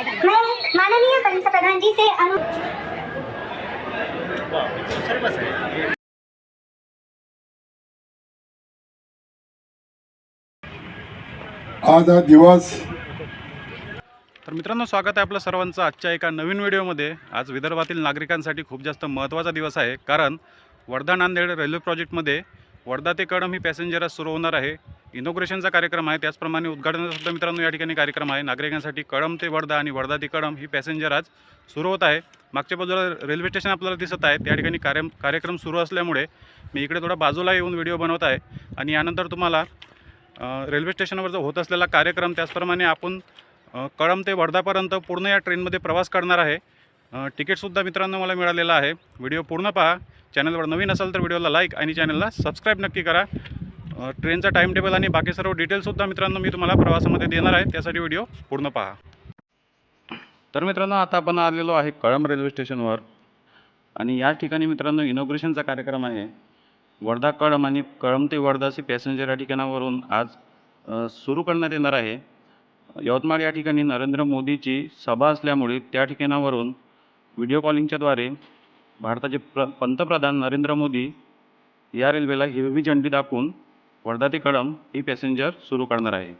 मैं माननीय पंतप्रधान जी से अनु आज हा दिवस तर मित्रांनो स्वागत आहे आपलं सर्वांचं आजच्या एका नवीन व्हिडिओमध्ये. आज विदर्भातील नागरिकांसाठी खूप जास्त महत्त्वाचा दिवस आहे कारण वर्धा नांदेड रेल्वे प्रोजेक्टमध्ये वर्धा ते कळंब ही पॅसेंजर आज सुरू होणार आहे. इनोग्रेशनचा कार्यक्रम आहे. त्याचप्रमाणे उद्घाटनाचा सुद्धा मित्रांनो या ठिकाणी कार्यक्रम आहे. नागरिकांसाठी कळम ते वर्धा आणि वर्धा ते कळम ही पॅसेंजर आज सुरू होत आहे. मागच्या बाजूला रेल्वे स्टेशन आपल्याला दिसत आहे. त्या ठिकाणी कार्य कार्यक्रम सुरू असल्यामुळे मी इकडे थोडा बाजूला येऊन व्हिडिओ बनवत आहे. आणि यानंतर तुम्हाला रेल्वे स्टेशनवर जो होत असलेला कार्यक्रम त्याचप्रमाणे आपण कळम ते वर्धापर्यंत पूर्ण या ट्रेनमध्ये प्रवास करणार आहे. तिकीटसुद्धा मित्रांनो मला मिळालेलं आहे. व्हिडिओ पूर्ण पहा. चॅनलवर नवीन असाल तर व्हिडिओला लाईक आणि चॅनलला सबस्क्राईब नक्की करा. ट्रेनचा टाईम टेबल आणि बाकी सर्व डिटेल्ससुद्धा मित्रांनो मी तुम्हाला प्रवासामध्ये देणार आहे. त्यासाठी व्हिडिओ पूर्ण पहा. तर मित्रांनो आता आपण आलेलो आहे कळंब रेल्वे स्टेशनवर आणि या ठिकाणी मित्रांनो इनॉग्रेशनचा कार्यक्रम आहे. वर्धा कळंब आणि कळंब ते वर्धासी पॅसेंजर या ठिकाणावरून आज सुरू करण्यात येणार आहे. यवतमाळ या ठिकाणी नरेंद्र मोदीची सभा असल्यामुळे त्या ठिकाणावरून व्हिडिओ कॉलिंगच्याद्वारे भारताचे प्र पंतप्रधान नरेंद्र मोदी या रेल्वेला हिरवी झंडी दाखवून वर्धा ते कळंब ही पॅसेंजर सुरू करणार आहे.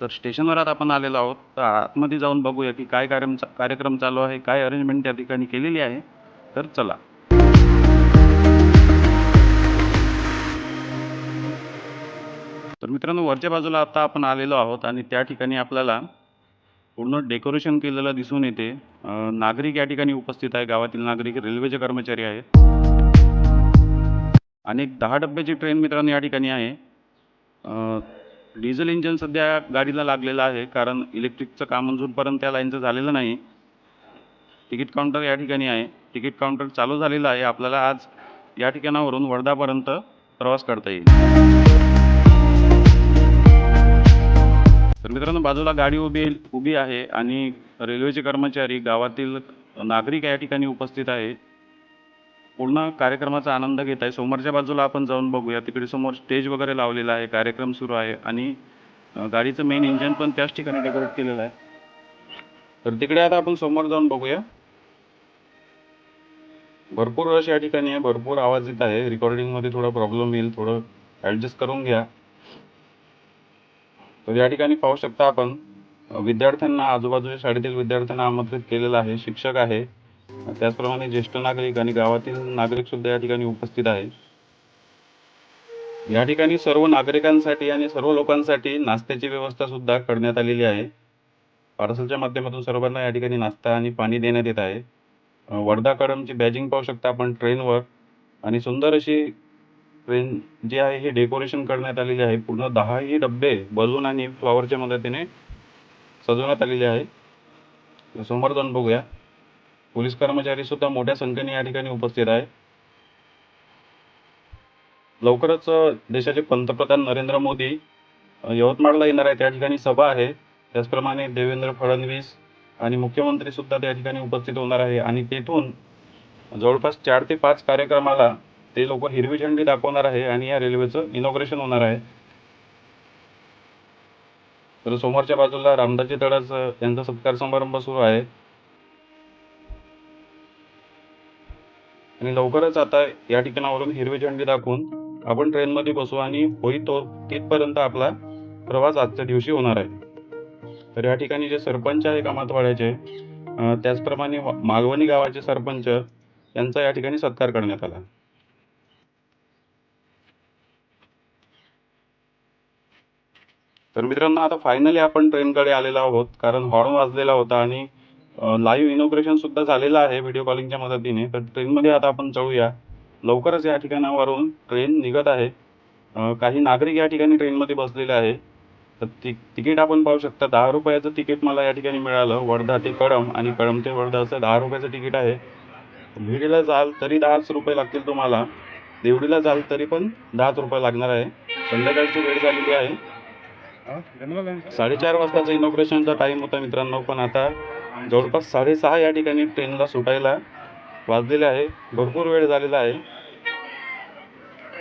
तर स्टेशनवर आता आपण आलेलो आहोत. तर आतमध्ये जाऊन बघूया की काय कार्यक्रम कार्यक्रम चालू आहे काय अरेंजमेंट त्या ठिकाणी केलेली आहे. तर चला. तर मित्रांनो वरच्या बाजूला आता आपण आलेलो आहोत आणि त्या ठिकाणी आपल्याला पूर्ण डेकोरेशन केलेलं दिसून येते. नागरिक या ठिकाणी उपस्थित आहे. गावातील नागरिक रेल्वेचे कर्मचारी आहेत. आणि एक दहा डब्याची ट्रेन मित्रांनो या ठिकाणी आहे. डिझेल इंजन सध्या गाडीला लागलेलं आहे कारण इलेक्ट्रिकचं काम अजूनपर्यंत त्या लाईनचं झालेलं नाही. तिकीट काउंटर या ठिकाणी आहे. तिकीट काउंटर चालू झालेलं आहे. आपल्याला आज या ठिकाणावरून वर्धापर्यंत प्रवास करता येईल. तर मित्रांनो बाजूला गाडी उभी उभी आहे आणि रेल्वेचे कर्मचारी गावातील नागरिक या ठिकाणी उपस्थित आहे पूर्ण कार्यक्रमाचा आनंद घेत आहे. समोरच्या बाजूला आपण जाऊन बघूया. तिकडे समोर स्टेज वगैरे लावलेला आहे. कार्यक्रम सुरू आहे आणि गाडीचं मेन इंजन पण त्याच ठिकाणी डेकोरेट केलेलं आहे. तर तिकडे आता आपण समोर जाऊन बघूया. भरपूर रश या ठिकाणी आहे. भरपूर आवाज येत आहे. रेकॉर्डिंगमध्ये थोडा प्रॉब्लेम येईल. थोडं ॲडजस्ट करून घ्या. तर या ठिकाणी पाहू शकता आपण विद्यार्थ्यांना आजूबाजूच्या शाळेतील विद्यार्थ्यांना आमंत्रित केलेलं आहे. शिक्षक आहे. त्याचप्रमाणे ज्येष्ठ नागरिक आणि गावातील नागरिक सुद्धा या ठिकाणी उपस्थित आहे या ठिकाणी सर्व नागरिकांसाठी आणि सर्व लोकांसाठी नाश्त्याची व्यवस्था सुद्धा करण्यात आलेली आहे. पार्सलच्या माध्यमातून सर्वांना या ठिकाणी नाश्ता आणि पाणी देण्यात येत आहे. वर्धा कडमची बॅजिंग पाहू शकता आपण ट्रेनवर. आणि सुंदर अशी ट्रेन जी आहे हे डेकोरेशन करण्यात आलेली आहे. पूर्ण दहाही डब्बे बलून आणि फ्लॉवरच्या मदतीने सजवण्यात आलेले आहे. समोर जाऊन बघूया. पोलीस कर्मचारी सुद्धा मोठ्या संख्येने या ठिकाणी उपस्थित आहे लवकरच देशाचे पंतप्रधान नरेंद्र मोदी यवतमाळला येणार आहे त्या ठिकाणी सभा आहे. त्याचप्रमाणे देवेंद्र फडणवीस आणि मुख्यमंत्री सुद्धा त्या ठिकाणी उपस्थित होणार आहे. आणि तेथून जवळपास चार ते पाच कार्यक्रमाला ते लोक हिरवी झेंडी दाखवणार आहे आणि या रेल्वेचं इनॉग्रेशन होणार आहे. तर समोरच्या बाजूला रामदाजी तडास यांचा सत्कार समारंभ सुरू आहे. आणि लवकरच आता या ठिकाणावरून हिरवी झेंडी दाखवून आपण ट्रेनमध्ये बसू आणि होई तो तिथपर्यंत आपला प्रवास आजच्या दिवशी होणार आहे. तर या ठिकाणी जे सरपंच आहे कामातवाड्याचे त्याचप्रमाणे मागवणी गावाचे सरपंच यांचा या ठिकाणी सत्कार करण्यात आला. तर मित्रांनो आता फायनली आपण ट्रेनकडे आलेलो आहोत कारण हॉर्न वाजलेला होता आणि लाईव्ह इनोग्रेशन सुद्धा झालेलं आहे व्हिडिओ कॉलिंगच्या मदतीने. तर ट्रेनमध्ये आता आपण चढूया. लवकरच या ठिकाणावरून ट्रेन निघत आहे. काही नागरिक या ठिकाणी ट्रेनमध्ये बसलेले आहे. तर ति तिकीट आपण पाहू शकता. दहा रुपयाचं तिकीट मला या ठिकाणी मिळालं. वर्धा ते कळंब आणि कळंब ते वर्धा असं दहा रुपयाचं तिकीट आहे. भिडीला जाल तरी दहाच रुपये लागतील तुम्हाला. देवडीला जाल तरी पण दहाच रुपये लागणार आहे. संध्याकाळची वेळ झालेली आहे. साडेचार वाजताचा इनॉग्रेशनचा टाईम होता मित्रांनो. पण आता जवळपास साडेसहा या ठिकाणी ट्रेनला सुटायला वाजलेले आहे. भरपूर वेळ झालेला आहे.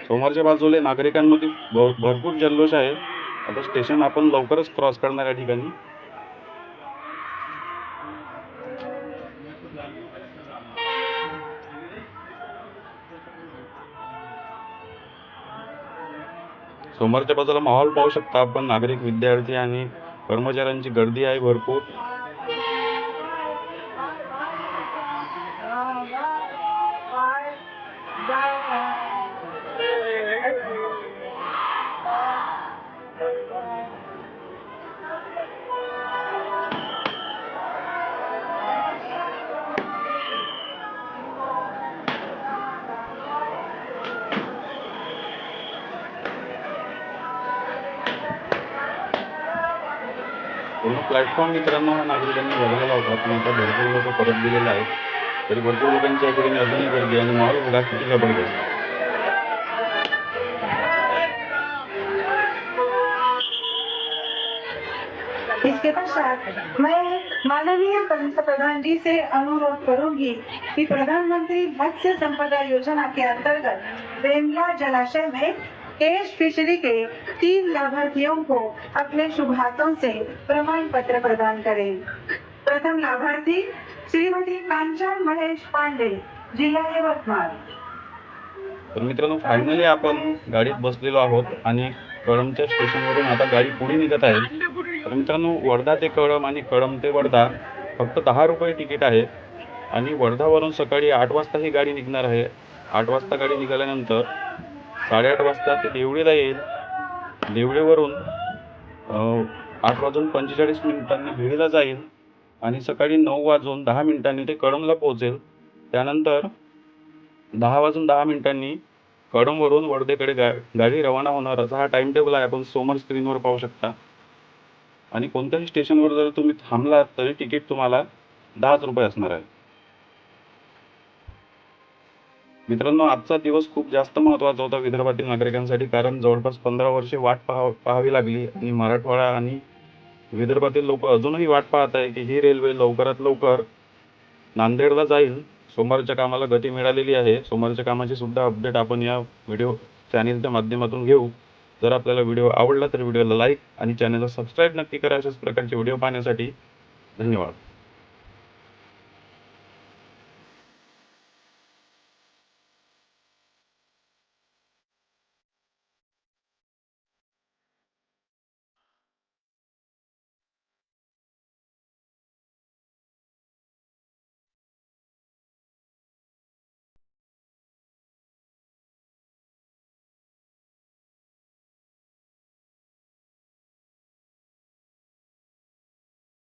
सोमवारच्या बाजूला नागरिकांमध्ये भरपूर जल्लोष आहे. आता स्टेशन आपण लवकरच क्रॉस करणार या ठिकाणी. सोमवारच्या बाजूला माहोल पाहू शकता आपण. नागरिक विद्यार्थी आणि कर्मचाऱ्यांची गर्दी आहे भरपूर. पूर्ण प्लॅटफॉर्म मित्रांनो हा नागरिकांनी बघायला होता. पण आता भरपूर लोक परत दिलेले आहेत. तरी भरपूर लोकांच्या ठिकाणी अजूनही गर्दी आणि माहोल बघा किती जबरदस्त इसके पश्चात मैं माननीय पंतप्रधान जी से अनुरोध करूंगी कि प्रधानमंत्री मत्स्य संपदा योजना के अंतर्गत वेमला जलाशय में केश फिशरी के तीन लाभार्थियों को अपने शुभ हाथों से प्रमाण पत्र प्रदान करें। प्रथम लाभार्थी श्रीमती कांचन महेश पांडे जिल्हा यवतमाळ। तर मित्रांनो फायनली आपण गाडीत बसलेलो आहोत आणि कळमच्या स्टेशनवरून आता गाडी पुढे निघत आहे. तर मित्रांनो वर्धा ते कळम आणि कळम ते वर्धा फक्त दहा रुपये तिकीट आहे आणि वर्धावरून सकाळी आठ वाजता ही गाडी निघणार आहे. आठ वाजता गाडी निघाल्यानंतर साडेआठ वाजता ते देवळेला येईल. देवळेवरून आठ वाजून पंचेचाळीस मिनिटांनी भिडीला जाईल आणि सकाळी नऊ वाजून दहा मिनिटांनी ते कळमला पोहोचेल. त्यानंतर दहा वाजून दहा मिनिटांनी कळमवरून वर्धेकडे गा गाडी रवाना होणार असा हा टाइम टेबल आहे. आपण समोर स्क्रीनवर पाहू शकता. आणि कोणत्याही स्टेशनवर जर तुम्ही थांबलात तरी तिकीट तुम्हाला दहाच रुपये असणार आहे. मित्रांनो आजचा दिवस खूप जास्त महत्त्वाचा होता विदर्भातील नागरिकांसाठी कारण जवळपास पंधरा वर्षे वाट पाहा पाहावी लागली आणि मराठवाडा आणि विदर्भातील लोक अजूनही वाट पाहत आहे की ही रेल्वे लवकरात लवकर नांदेडला जाईल. सोमवारच्या कामाला गती मिळालेली आहे. सोमवारच्या कामाची सुद्धा अपडेट आपण या व्हिडिओ चॅनेलच्या माध्यमातून घेऊ. जर आपल्याला व्हिडिओ आवडला तर व्हिडिओला लाईक आणि चॅनलला सबस्क्राईब नक्की करा. अशाच प्रकारचे व्हिडिओ पाहण्यासाठी धन्यवाद.